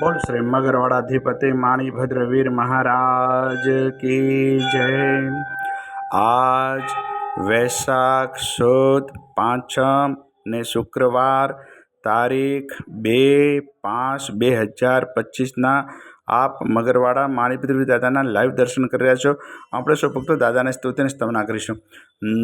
બોલ શ્રી મગરવાડાધિપતિ માણીભદ્રવીર મહારાજ કી જય. આજ વૈશાખ સુદ પાંચમ ને શુક્રવાર તારીખ બે પાંચ બે હજાર પચીસના આપ મગરવાડા માણીભદ્રવીર દાદાના લાઈવ દર્શન કરી રહ્યા છો. આપણે સૌ ભક્તો દાદાને સ્તુતિને સ્તવના કરીશું.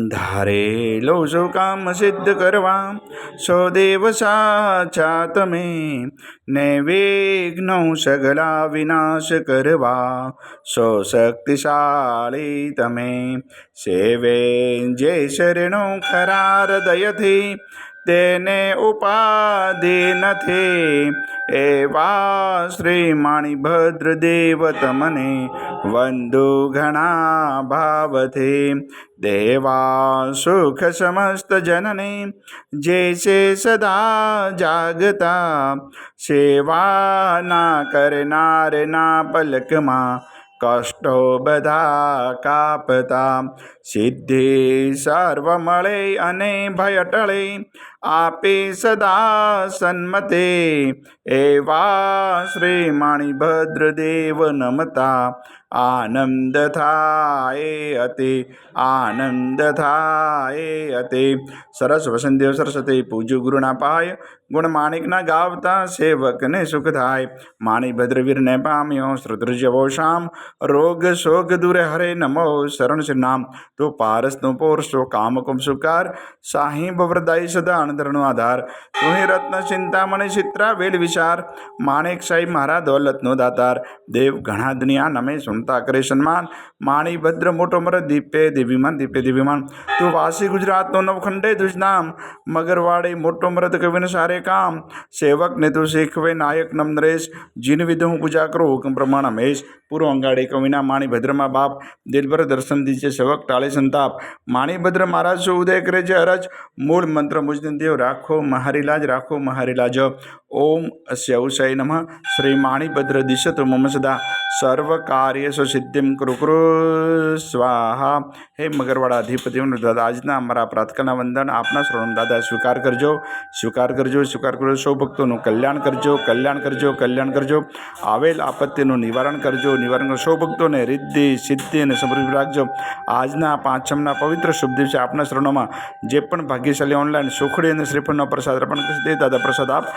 ધારેલો સૌ કામ સિદ્ધ કરવા. સો દેવ સાચા તમે ને વિઘ્નો સગલા વિનાશ કરવા. સો શક્તિશાળી તમે સેવે જે શરણો ખરા હૃદયથી તેને ઉપાધિ નથી. એવા શ્રી માણીભદ્ર દેવ તમને વંદુ ઘણા ભાવથી. દેવા સુખ સમસ્ત જનને જે છે સદા જાગતા. સેવાના કરનારના પલકમાં કષ્ટો બધા કાપતા. સિદ્ધિ સર્વ મળે અને ભય ટળે આપે સદા સન્મતે. એવા શ્રી માણીભદ્ર દેવ નમતા આનંદ થાય અતિ, આનંદ થાય અતિ. સરસ વસંતદેવ સરસ્વતી પૂજ્ય ગુરુના પાય, ગુણ માણિકના ગાવતા સેવકને સુખ થાય. માણીભદ્રવીરને પામ્યો શ્રુદ્રજવો શામ રોગ શોક દૂરે હરે નમો શરણ શ્રી નામ. તો પારસનો પોરસો કામકુમ સુકાર, સાહિબ વરદાઈ સદા અણધરનો આધાર. રત્ન ચિંતામણી ચિત્રા, વેલ, વિચાર. માણેક સાહેબ મારા દોલતનો દાતાર. દેવ ઘણા દુનિયા નમે સુનતા કરે સન્માન. માણી ભદ્ર, મોટો મર, દીપે, દેવીમાન દીપે, દેવીમાન. તું વાસી ગુજરાતનો નવખંડે દુજનામ. મગરવાડે મોટો મરદ કવિને સારે કામ. સેવકને તું શીખવે નાયક નમ નરેશ. જીન વિધ હું પૂજા કરું હુકમ પ્રમાણ હમેશ. પૂર્વ અંગાડે કવિના માણીભદ્રમાં બાપ. દિલભર દર્શન દીજે સેવક ટાળે સંતાપ. માણીભદ્ર મહારાજ ઉદય કરે છે અરજ મૂળ મંત્ર મુજદન દેવ રાખો મહારીલાજ રાખો મહારીલાજ ઓમ અસ્ય ઉષય નમઃ શ્રી માણીભદ્ર દિશતુ મમ સદા સર્વકાર્યસુ સિદ્ધિમ કૃ કૃ સ્વાહા હે મગરવાડા અધિપતિ દાદા આજના અમારા પ્રાર્થના વંદન આપના શ્રવણ દાદા સ્વીકાર કરજો સ્વીકાર કરજો સ્વીકાર કરજો સૌ ભક્તોનું કલ્યાણ કરજો કલ્યાણ કરજો કલ્યાણ કરજો આવેલ આપત્તિનું નિવારણ કરજો નિવારણ સૌ ભક્તોને રિદ્ધિ સિદ્ધિ અને સમૃદ્ધિ રાખજો આજના પાંચમના પવિત્ર શુભ દિવસે આપના શરણોમાં જે પણ ભાગ્યશાળી ઓનલાઈન સુખડી અને શ્રીફળનો પ્રસાદ અર્પણ કરશે તે દાદા પ્રસાદ આપ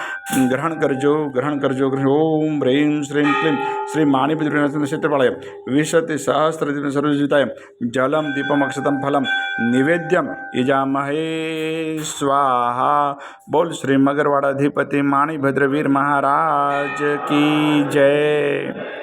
ગ્રહણ કરજો ગ્રહણ કરજો ઓમ હ્રીમ શ્રીમ ક્લીમ શ્રી માણિપતિ ક્ષેત્રપાળય વિશતિ સહસ્ર સર્વજીતાય જલમ દીપમ અક્ષતમ ફલમ નિવેદ્યમ યજામહે સ્વાહા બોલ શ્રી મગરવાડાધિપતિ માણીભદ્રવીર મહારાજ કી જય